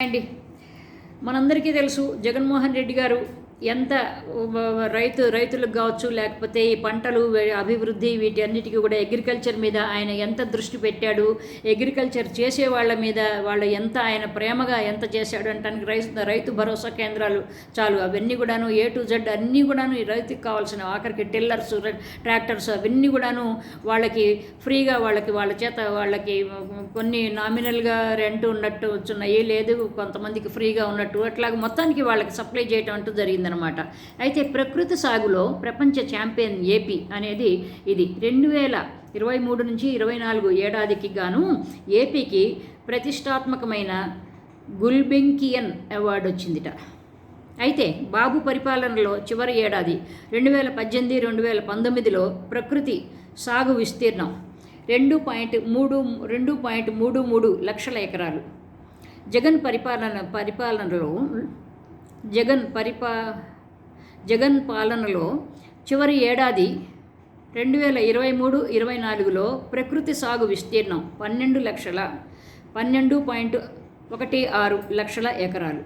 అండి. మనందరికీ తెలుసు జగన్మోహన్ రెడ్డి గారు ఎంత రైతు రైతులకు కావచ్చు లేకపోతే ఈ పంటలు అభివృద్ధి వీటి అన్నిటికీ కూడా అగ్రికల్చర్ మీద ఆయన ఎంత దృష్టి పెట్టాడు అగ్రికల్చర్ చేసే వాళ్ళ మీద వాళ్ళు ఎంత ఆయన ప్రేమగా ఎంత చేశాడు అంటానికి రైతు రైతు భరోసా కేంద్రాలు చాలు. అవన్నీ కూడాను ఏ టు జెడ్ అన్నీ కూడాను ఈ రైతుకి కావాల్సిన ఆఖరికి టిల్లర్స్ ట్రాక్టర్స్ అవన్నీ కూడాను వాళ్ళకి ఫ్రీగా వాళ్ళకి వాళ్ళ చేత వాళ్ళకి కొన్ని నామినల్గా రెంట్ ఉన్నట్టు వచ్చున్నాయి లేదు కొంతమందికి ఫ్రీగా ఉన్నట్టు. అట్లాగే మొత్తానికి వాళ్ళకి సప్లై చేయటం అంటూ జరిగిందనమాట అయితే ప్రకృతి సాగులో ప్రపంచ ఛాంపియన్ ఏపీ అనేది ఇది. రెండు వేల ఇరవై మూడు నుంచి ఇరవై నాలుగు ఏడాదికి గాను ఏపీకి ప్రతిష్టాత్మకమైన గుల్బెంకియన్ అవార్డు వచ్చిందిట. అయితే బాబు పరిపాలనలో చివరి ఏడాది రెండు వేల పద్దెనిమిది రెండు వేల పంతొమ్మిదిలో ప్రకృతి సాగు విస్తీర్ణం రెండు పాయింట్ మూడు రెండు పాయింట్ మూడు మూడు లక్షల ఎకరాలు. జగన్ పరిపాలన పరిపాలనలో జగన్ పరిపా జగన్ పాలనలో చివరి ఏడాది రెండు వేల ఇరవై మూడు ఇరవై నాలుగులో ప్రకృతి సాగు విస్తీర్ణం పన్నెండు లక్షల పన్నెండు పాయింట్ ఒకటి ఆరు లక్షల ఎకరాలు.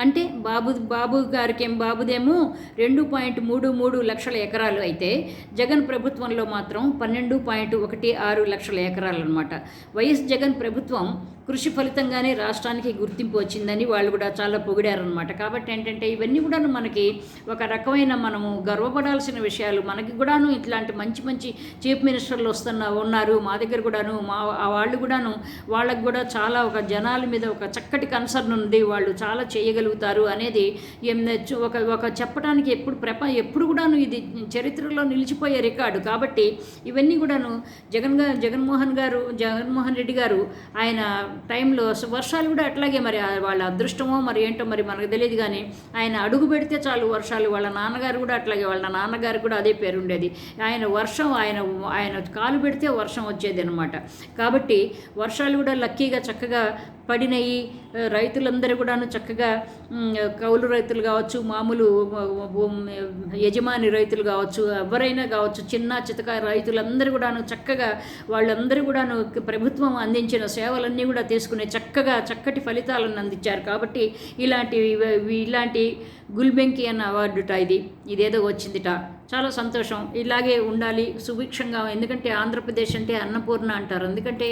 అంటే బాబు బాబు గారికి ఏం బాబుదేమో రెండు పాయింట్ మూడు మూడు లక్షల ఎకరాలు అయితే జగన్ ప్రభుత్వంలో మాత్రం పన్నెండు పాయింట్ ఒకటి ఆరు లక్షల ఎకరాలు అనమాట వైఎస్ జగన్ ప్రభుత్వం కృషి ఫలితంగానే రాష్ట్రానికి గుర్తింపు వచ్చిందని వాళ్ళు కూడా చాలా పొగిడారనమాట కాబట్టి ఏంటంటే ఇవన్నీ కూడా మనకి ఒక రకమైన మనము గర్వపడాల్సిన విషయాలు. మనకి కూడాను ఇట్లాంటి మంచి మంచి చీఫ్ మినిస్టర్లు వస్తున్న ఉన్నారు. మా దగ్గర కూడాను మా వాళ్ళు కూడాను వాళ్ళకు కూడా చాలా ఒక జనాల మీద ఒక చక్కటి కన్సర్న్ ఉంది. వాళ్ళు చాలా చేయగలుగుతారు అనేది ఒక ఒక చెప్పడానికి ఎప్పుడు ప్రప ఎప్పుడు కూడాను ఇది చరిత్రలో నిలిచిపోయే రికార్డు. కాబట్టి ఇవన్నీ కూడాను జగన్ గారు జగన్మోహన్ గారు జగన్మోహన్ రెడ్డి గారు ఆయన టైంలో వర్షాలు కూడా అట్లాగే మరి వాళ్ళ అదృష్టమో మరి ఏంటో మరి మనకు తెలియదు కానీ ఆయన అడుగు పెడితే చాలు వర్షాలు. వాళ్ళ నాన్నగారు కూడా అట్లాగే వాళ్ళ నాన్నగారు కూడా అదే పేరు ఉండేది. ఆయన వర్షం ఆయన ఆయన కాలు పెడితే వర్షం వచ్చేది అనమాట కాబట్టి వర్షాలు కూడా లక్కీగా చక్కగా పడినాయి. రైతులందరూ కూడాను చక్కగా కౌలు రైతులు కావచ్చు మామూలు యజమాని రైతులు కావచ్చు ఎవరైనా కావచ్చు చిన్న చితక రైతులందరూ కూడాను చక్కగా వాళ్ళందరూ కూడాను ప్రభుత్వం అందించిన సేవలన్నీ కూడా తీసుకుని చక్కగా చక్కటి ఫలితాలను అందించారు. కాబట్టి ఇలాంటి ఇలాంటి గుల్బెంకి అన్న అవార్డుట ఇది. ఇదేదో వచ్చిందిట. చాలా సంతోషం. ఇలాగే ఉండాలి సుభిక్షంగా. ఎందుకంటే ఆంధ్రప్రదేశ్ అంటే అన్నపూర్ణ అంటారు. ఎందుకంటే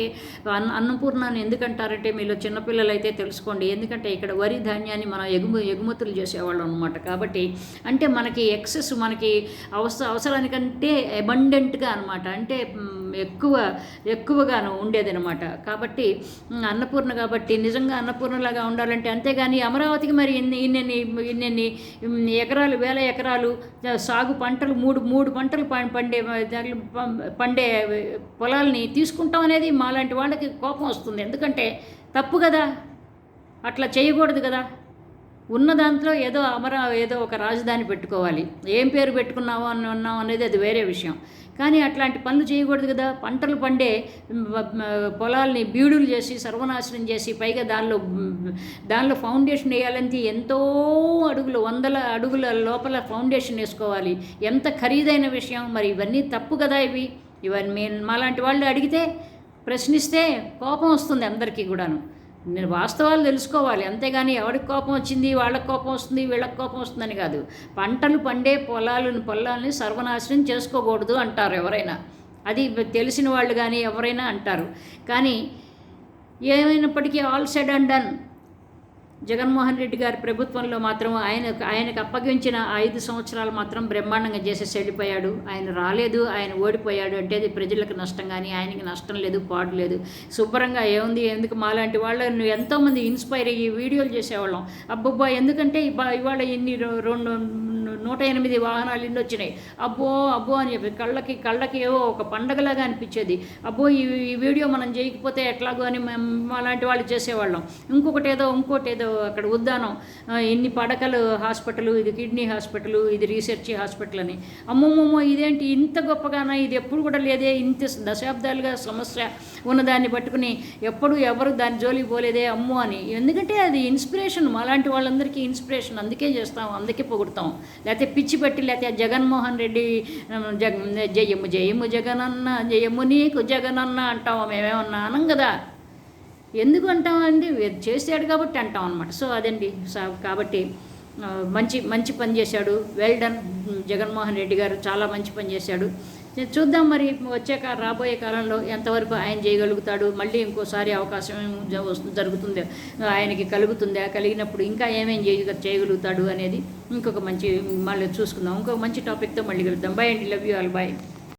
అన్న అన్నపూర్ణ అని ఎందుకంటారంటే మీలో చిన్నపిల్లలు అయితే తెలుసుకోండి. ఎందుకంటే ఇక్కడ వరి ధాన్యాన్ని మనం ఎగుమ ఎగుమతులు చేసేవాళ్ళం అనమాట కాబట్టి అంటే మనకి ఎక్సెస్ మనకి అవస అవసరానికంటే అబండెంట్గా అనమాట అంటే ఎక్కువ ఎక్కువగాను ఉండేదనమాట కాబట్టి అన్నపూర్ణ కాబట్టి నిజంగా అన్నపూర్ణలాగా ఉండాలంటే అంతేగాని అమరావతికి మరి ఇన్ని ఇన్నెన్ని ఇన్నెన్ని ఎకరాలు వేల ఎకరాలు ఆ, సాగు పంటలు మూడు మూడు పంటలు పండే పండే పొలాల్ని తీసుకుంటాం అనేది మాలాంటి వాళ్ళకి కోపం వస్తుంది. ఎందుకంటే తప్పు కదా. అట్లా చేయకూడదు కదా. ఉన్న దాంట్లో ఏదో అమర ఏదో ఒక రాజధాని పెట్టుకోవాలి. ఏం పేరు పెట్టుకున్నావో అని ఉన్నాం అనేది అది వేరే విషయం. కానీ అట్లాంటి పనులు చేయకూడదు కదా. పంటలు పండే పొలాల్ని బీడులు చేసి సర్వనాశనం చేసి పైగా దానిలో దానిలో ఫౌండేషన్ వేయాలంటే ఎంతో అడుగులు వందల అడుగుల లోపల ఫౌండేషన్ వేసుకోవాలి. ఎంత ఖరీదైన విషయం. మరి ఇవన్నీ తప్పు కదా ఇవి. ఇవన్నీ మీ- మాలాంటి వాళ్ళు అడిగితే ప్రశ్నిస్తే కోపం వస్తుంది అందరికీ కూడాను. వాస్తవాలు తెలుసుకోవాలి. అంతేగాని ఎవరికి కోపం వచ్చింది వాళ్ళకి కోపం వస్తుంది వీళ్ళకి కోపం వస్తుందని కాదు. పంటలు పండే పొలాలను పొలాలని సర్వనాశనం చేసుకోకూడదు అంటారు ఎవరైనా. అది తెలిసిన వాళ్ళు కానీ ఎవరైనా అంటారు. కానీ ఏమైనప్పటికీ all said and done. Jaganmohan Reddy గారి ప్రభుత్వంలో మాత్రం ఆయన ఆయనకు అప్పగించిన ఐదు సంవత్సరాలు మాత్రం బ్రహ్మాండంగా చేసేసి వెళ్ళిపోయాడు. ఆయన రాలేదు ఆయన ఓడిపోయాడు అంటే అది ప్రజలకు నష్టం కానీ ఆయనకి నష్టం లేదు పాడు లేదు. శుభ్రంగా ఏముంది ఎందుకు మాలాంటి వాళ్ళు? ఎంతోమంది ఇన్స్పైర్ అయ్యి వీడియోలు చేసేవాళ్ళం. అబ్బబ్బా ఎందుకంటే ఇవాళ ఇన్ని రెండు నూట ఎనిమిది వాహనాలు ఇన్ని వచ్చినాయి. అబ్బో అబ్బో అని చెప్పి కళ్ళకి కళ్ళకి ఏవో ఒక పండగలాగా అనిపించేది. అబ్బో ఈ వీడియో మనం చేయకపోతే ఎట్లాగో అని మేము అలాంటి వాళ్ళు చేసేవాళ్ళం. ఇంకొకటి ఏదో ఇంకోటి ఏదో అక్కడ ఉద్దానం. ఎన్ని ఇన్ని పడకలు హాస్పిటల్ ఇది కిడ్నీ హాస్పిటల్ ఇది రీసెర్చ్ హాస్పిటల్ అని. అమ్మమ్మమ్మో ఇదేంటి ఇంత గొప్పగానా? ఇది ఎప్పుడు కూడా లేదే. ఇంత దశాబ్దాలుగా సమస్య ఉన్నదాన్ని పట్టుకుని ఎప్పుడు ఎవరు దాని జోలికి పోలేదే అమ్మో అని. ఎందుకంటే అది ఇన్స్పిరేషన్. అలాంటి వాళ్ళందరికీ ఇన్స్పిరేషన్. అందుకే చేస్తాం అందుకే పొగుడతాం. లేకపోతే పిచ్చి పెట్టి లేకపోతే జగన్మోహన్ రెడ్డి జగ జయము జయము జగనన్న జయము నీకు జగనన్న అంటాం మేమేమన్నా అనం కదా. ఎందుకు అంటామండి చేసాడు కాబట్టి అంటాం అనమాట సో అదండి. సా- కాబట్టి మంచి మంచి పని చేశాడు. Well done. జగన్మోహన్ రెడ్డి గారు చాలా మంచి పని చేశాడు. చూద్దాం మరి వచ్చే రాబోయే కాలంలో ఎంతవరకు ఆయన చేయగలుగుతాడు మళ్ళీ ఇంకోసారి అవకాశం వస్తు- జరుగుతుంది ఆయనకి కలుగుతుందా కలిగినప్పుడు ఇంకా ఏమేం చేయ చేయగలుగుతాడు అనేది ఇంకొక మంచి మళ్ళీ చూసుకుందాం. ఇంకొక మంచి టాపిక్తో మళ్ళీ కలుద్దాం. బై అండి. Love you all bye